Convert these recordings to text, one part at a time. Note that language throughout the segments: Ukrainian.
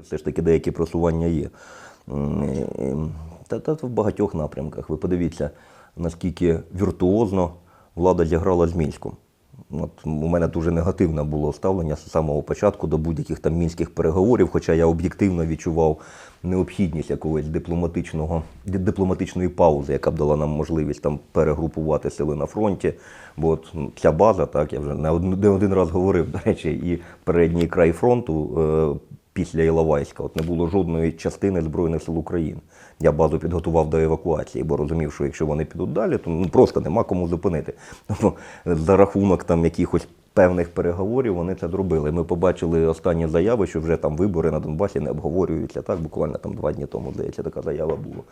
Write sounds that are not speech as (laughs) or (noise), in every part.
Все ж таки деякі просування є. Е, Та, та в багатьох напрямках. Ви подивіться, наскільки віртуозно влада зіграла з Мінськом. От у мене дуже негативне було ставлення з самого початку до будь-яких там мінських переговорів, хоча я об'єктивно відчував необхідність якогось дипломатичного дипломатичної паузи, яка б дала нам можливість там перегрупувати сили на фронті. Бо от ця база, так я вже не один, раз говорив, до речі, і передній край фронту. Після Іловайська от не було жодної частини Збройних сил України. Я базу підготував до евакуації, бо розумів, що якщо вони підуть далі, то ну, просто нема кому зупинити. Тому за рахунок там якихось певних переговорів вони це зробили. Ми побачили останні заяви, що вже там вибори на Донбасі не обговорюються. Так, буквально там два дні тому, здається, така заява була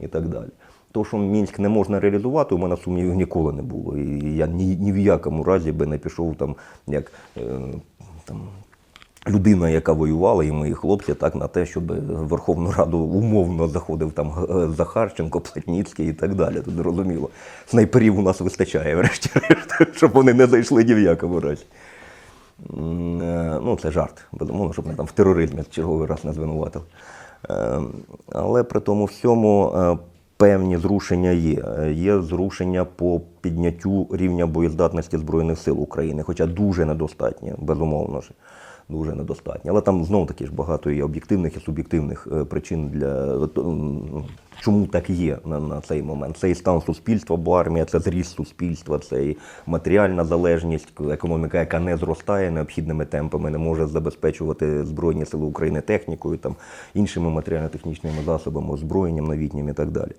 і так далі. То, що Мінськ не можна реалізувати, у мене сумнівів ніколи не було. І я ні, ні в якому разі би не пішов там, як е, там людина, яка воювала, і мої хлопці, так на те, щоб Верховну Раду умовно заходив там е, Захарченко, Платніцький і так далі. Тут зрозуміло. Снайперів у нас вистачає, (laughs) врешті-решт, щоб вони не зайшли ні в якому разі. Е, Ну, це жарт, безумовно, щоб мене там в тероризмі черговий раз не звинуватив. Е, Але при тому всьому певні зрушення є. Є зрушення по підняттю рівня боєздатності Збройних сил України, хоча дуже недостатньо, безумовно ж. Дуже недостатньо. Але там знову таки ж багато є об'єктивних і суб'єктивних е, причин для м, чому так є на, на цей момент. Це і стан суспільства, бо армія це зріст суспільства, це і матеріальна залежність, економіка, яка не зростає необхідними темпами, не може забезпечувати Збройні Сили України технікою, там, іншими матеріально-технічними засобами, озброєнням новітнім і так далі.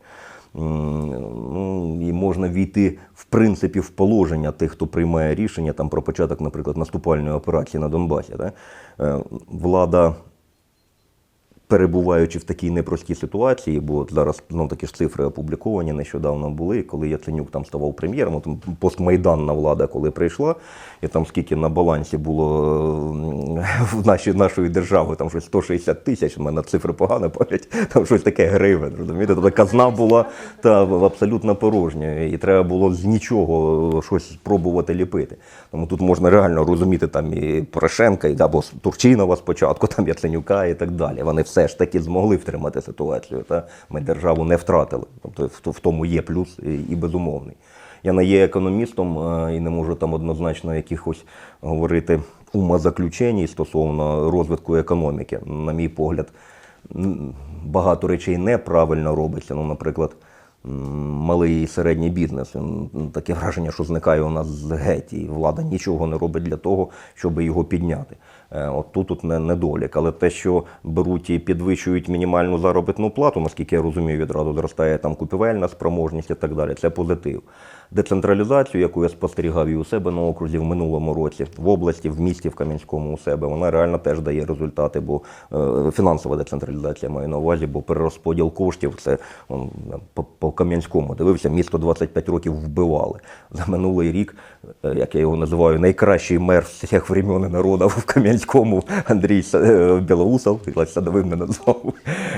Ну, і можна війти в принципі в положення тих, хто приймає рішення там про початок, наприклад, наступальної операції на Донбасі. Да? Е, Влада перебуваючи в такій непростій ситуації, бо зараз знов таки ж цифри опубліковані нещодавно були, коли Яценюк там ставав прем'єром, от там постмайданна влада, коли прийшла, і там скільки на балансі було в нашій нашої держави, там щось 160 тисяч, у мене цифри погано пам'ять, там щось таке гривень, розумієте? Тобто казна була та абсолютно порожня, і треба було з нічого щось спробувати ліпити. Тому тут можна реально розуміти там і Порошенка, і або Турчинова спочатку, там Яценюка і так далі. Вони все ж таки змогли втримати ситуацію. Та ми державу не втратили. Тобто в, тому є плюс і, і безумовний. Я не є економістом е, і не можу там однозначно якихось говорити умозаключень стосовно розвитку економіки. На мій погляд, багато речей неправильно робиться. Ну, наприклад, малий і середній бізнес. Таке враження, що зникає у нас геть, і влада нічого не робить для того, щоб його підняти. Е, От тут, тут не недолік. Але те, що беруть і підвищують мінімальну заробітну плату, наскільки я розумію, відразу зростає там купівельна спроможність і так далі. Це позитив. Децентралізацію, яку я спостерігав і у себе на окрузі в минулому році, в області, в місті, в Кам'янському у себе, вона реально теж дає результати, бо е, фінансова децентралізація маю на увазі, бо перерозподіл коштів це по, Кам'янському дивився, місто 25 років вбивали. За минулий рік, е, як я його називаю, найкращий мер всіх времен і в Кам'янському Андрій Са- е, Білоусов, садовим не назвав.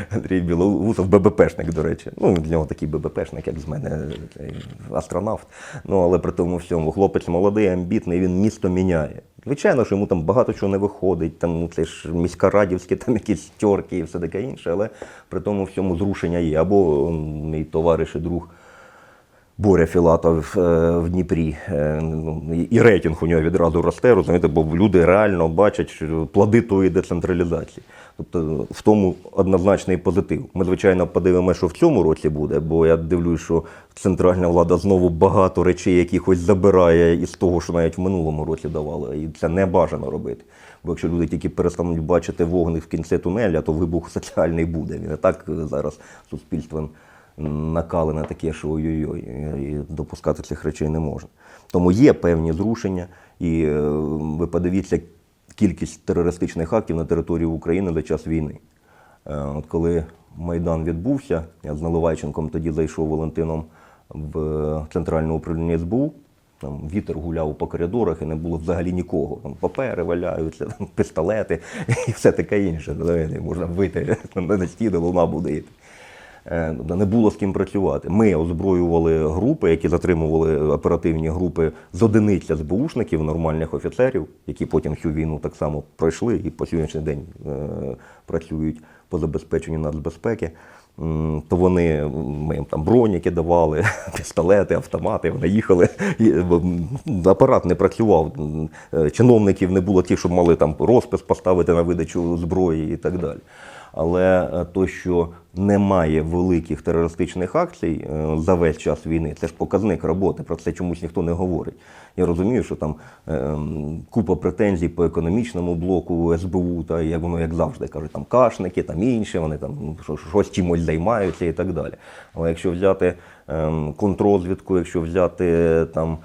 Андрій Білоусов, ББПшник, до речі. Ну, для нього такий ББПшник, як з мене астронавт. Ну, але при тому всьому, хлопець молодий, амбітний, він місто міняє. Звичайно, що йому там багато чого не виходить, там ну, це ж міськарадівські там якісь тьорки і все таке інше, але при тому всьому зрушення є. Або мій товариш і друг Боря Філатов е, в Дніпрі. Е, ну, і- рейтинг у нього відразу росте, розумієте, бо люди реально бачать плоди тої децентралізації. Тобто в тому однозначний позитив. Ми, звичайно, подивимося, що в цьому році буде, бо я дивлюсь, що центральна влада знову багато речей якихось забирає із того, що навіть в минулому році давала. І це не бажано робити. Бо якщо люди тільки перестануть бачити вогник в кінці тунеля, то вибух соціальний буде. Він і так зараз суспільством накалене таке, що ой-ой-ой, і допускати цих речей не можна. Тому є певні зрушення, і е, ви подивіться кількість терористичних актів на території України за час війни. Е, От коли Майдан відбувся, я з Наливайченком тоді зайшов Валентином в е, центральне управління СБУ. Там вітер гуляв по коридорах і не було взагалі нікого. Там папери валяються, там пістолети (laughs) і все таке інше. Можна вийти на стіну, луна буде йти. Е, не було з ким працювати. Ми озброювали групи, які затримували оперативні групи з одиниць СБУшників, нормальних офіцерів, які потім всю війну так само пройшли і по сьогоднішній день е, працюють по забезпеченню нацбезпеки. То вони ми їм там броніки давали, (laughs) пістолети, автомати. Вони їхали. і, Апарат не працював. е, Чиновників не було тих, що мали там розпис поставити на видачу зброї і так далі. Але е, то, що немає великих терористичних акцій е, за весь час війни, це ж показник роботи. Про це чомусь ніхто не говорить. Я розумію, що там е, купа претензій по економічному блоку СБУ, та як воно як завжди кажуть, там кашники, там інші, вони там ну, щось чимось займаються і так далі. Але якщо взяти контррозвідку, якщо взяти там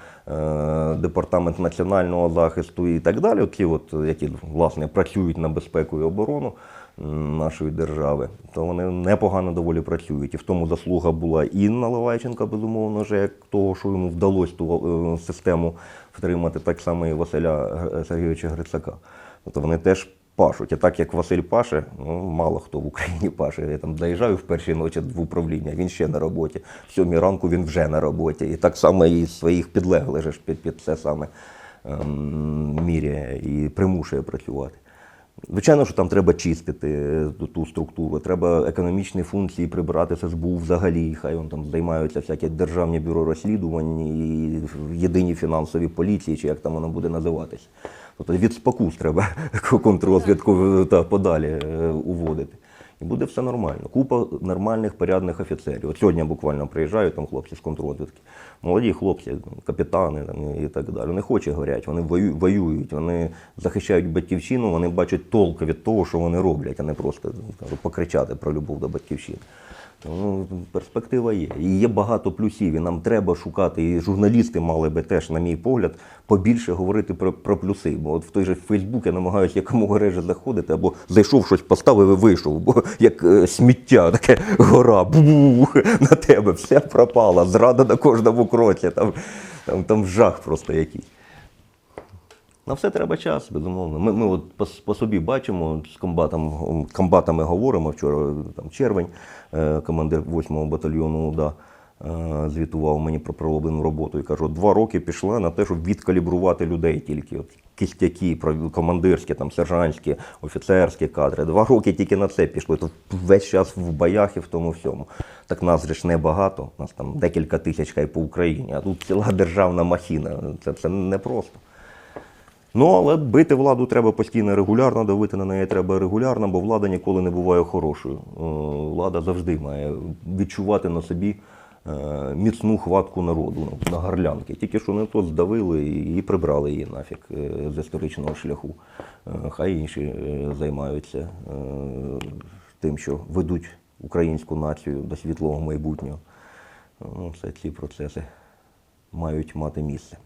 департамент національного захисту і так далі, ті, от, які власне працюють на безпеку і оборону нашої держави, то вони непогано доволі працюють. І в тому заслуга була Інна Левайченка, безумовно, вже як того, що йому вдалося ту е, систему втримати, так само і Василя Сергійовича Грицака. Тобто вони теж пашуть. І так як Василь паше, ну мало хто в Україні паше. Я там заїжджаю в перші ночі в управління, він ще на роботі. В сьомій ранку він вже на роботі. І так само і своїх підлеглих під, під це саме ем, міряє і примушує працювати. Звичайно, що там треба чистити ту, ту структуру, треба економічні функції прибирати з СБУ взагалі. Хай он там займаються всякі державні бюро розслідувань і єдині фінансові поліції, чи як там воно буде називатись. Тобто від спокус треба (laughs) контррозвідку та подалі е, уводити. І буде все нормально. Купа нормальних порядних офіцерів. От сьогодні буквально приїжджаю там хлопці з контррозвідки. Молоді хлопці, капітани там, і так далі. Вони хоче горять, вони вою- воюють, вони захищають батьківщину, вони бачать толк від того, що вони роблять, а не просто кажу, покричати про любов до батьківщини. Ну, перспектива є. І є багато плюсів, і нам треба шукати. І журналісти мали би теж, на мій погляд, побільше говорити про, про плюси. Бо от в той же Фейсбук я намагаюся якомога реже заходити, або зайшов щось поставив і вийшов, бо як е, сміття, таке гора, бух, на тебе, все пропало, зрада на кожному кроці, там, там, там жах просто якийсь. На все треба час, безумовно. Ми, ми от по, по собі бачимо, з комбатом, комбатами говоримо. Вчора там червень, е, командир 8-го батальйону УДА е, звітував мені про пророблену роботу і кажу, два роки пішла на те, щоб відкалібрувати людей тільки. От кістяки, командирські, там, сержантські, офіцерські кадри. Два роки тільки на це пішло. То весь час в боях і в тому всьому. Так нас же ж небагато, нас там декілька тисяч хай по Україні, а тут ціла державна махіна. Це, це непросто. Ну, але бити владу треба постійно регулярно, давити на неї треба регулярно, бо влада ніколи не буває хорошою. Е, Влада завжди має відчувати на собі е, міцну хватку народу ну, на горлянки. Тільки що не то здавили і прибрали її нафіг е, з історичного шляху. Хай інші займаються тим, що ведуть українську націю до світлого майбутнього. Ну, Все ці процеси мають мати місце.